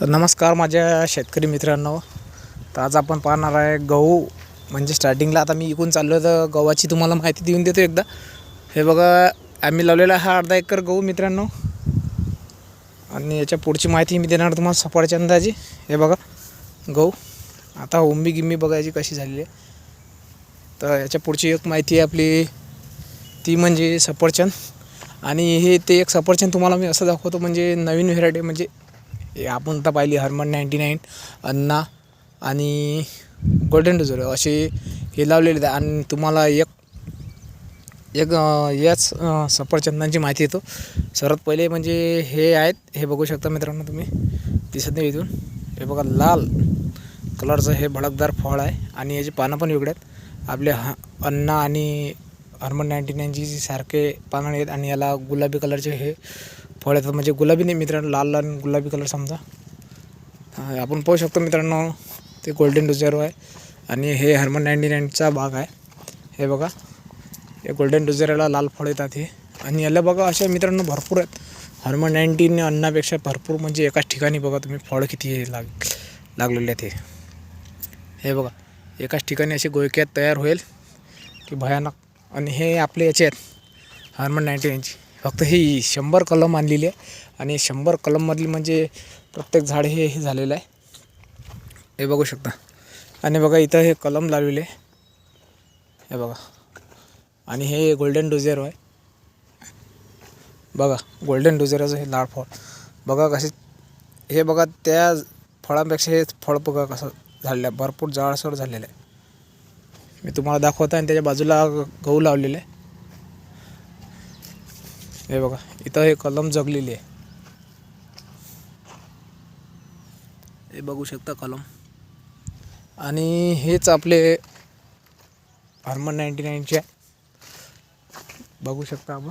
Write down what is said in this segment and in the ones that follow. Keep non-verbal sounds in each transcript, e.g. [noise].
तर नमस्कार माझ्या शेतकरी मित्रांनो. तर आज आपण पाहणार आहे गहू. म्हणजे स्टार्टिंगला आता मी इकून चाललो तर गव्हाची तुम्हाला माहिती देऊन देतो एकदा. हे बघा आम्ही लावलेला हा अर्धा एकर गहू मित्रांनो. आणि याच्या पुढची माहिती मी देणार तुम्हाला सफाळच्या अंदाजी. हे बघा गहू. आता उंबी गिंबी बघायची कशी झालेली आहे. तर याच्या पुढची एक माहिती आहे आपली ती म्हणजे सफरचंद. आणि हे ते एक सफरचंद तुम्हाला मी असं दाखवतो म्हणजे नवीन व्हेरायटी म्हणजे आपण तर पाहिली हरमन नाईंटी नाईन अन्ना आणि गोल्डन डिझोर असे हे लावलेले आहेत. आणि तुम्हाला एक एक याच सफरचंदांची माहिती येतो सर्वात पहिले म्हणजे हे आहेत हे बघू शकता मित्रांनो तुम्ही. दिसत नाही इथून. हे बघा लाल कलरचं हे भडकदार फळ आहे आणि याची पानं पण वेगळे आहेत. आपले ह अन्ना आणि हरमन नाईंटी नाईनची सारखे पानं आहेत आणि याला गुलाबी कलरचे हे फळ येतात म्हणजे गुलाबी नाही मित्रांनो लाल लाल गुलाबी कलर समजा. आपण पाहू शकतो मित्रांनो ते गोल्डन डुझेरो आहे. आणि हे हर्मन नाईंटी नाईनचा भाग आहे. हे बघा हे गोल्डन डुझेरोला लाल फळ येतात हे. आणि याला बघा अशा मित्रांनो भरपूर आहेत. हर्मन नाईन्टीन अन्नापेक्षा भरपूर म्हणजे एकाच ठिकाणी बघा तुम्ही फळ किती हे लाग लागलेले आहेत हे. हे बघा एकाच ठिकाणी असे गोयक्यात तयार होईल. की भयानक. आणि हे आपले याचे आहेत हर्मन नाईन्टी नाईनची फक्त ही शंभर कलम आणलेली आहे. आणि शंभर कलममधली म्हणजे प्रत्येक झाड हे हे झालेलं आहे. हे बघू शकता. आणि बघा इथं हे कलम लावलेले हे बघा. आणि हे गोल्डन डोझेरो आहे. बघा गोल्डन डोझेरोचं हे लाड फळ. बघा कसे हे बघा त्या फळांपेक्षा हे फळ बघा कसं झालेलं आहे. भरपूर जाळसर झालेलं आहे. मी तुम्हाला दाखवतो आणि त्याच्या बाजूला गहू लावलेले आहे. हे बघा इथं हे कलम जगलेली आहे. हे बघू शकता कलम. आणि हेच आपले हर्मन नाईंटी नाईनचे आहे. बघू शकता आपण.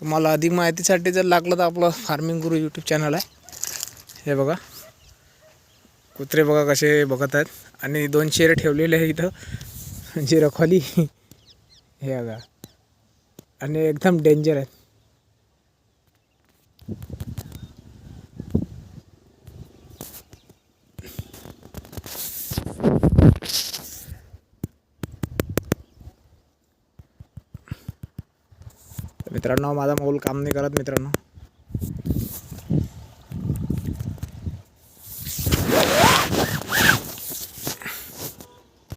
तुम्हाला अधिक माहितीसाठी जर लागलं तर आपलं फार्मिंग गुरु यूट्यूब चॅनल आहे. हे बघा. कुत्रे बघा कसे बघत आहेत. आणि दोन शेर ठेवलेले आहे इथं. [laughs] म्हणजे रखवाली हे बघा. आणि एकदम डेंजर आहेत. मित्रांनो माझा मोल काम नाही करत मित्रांनो.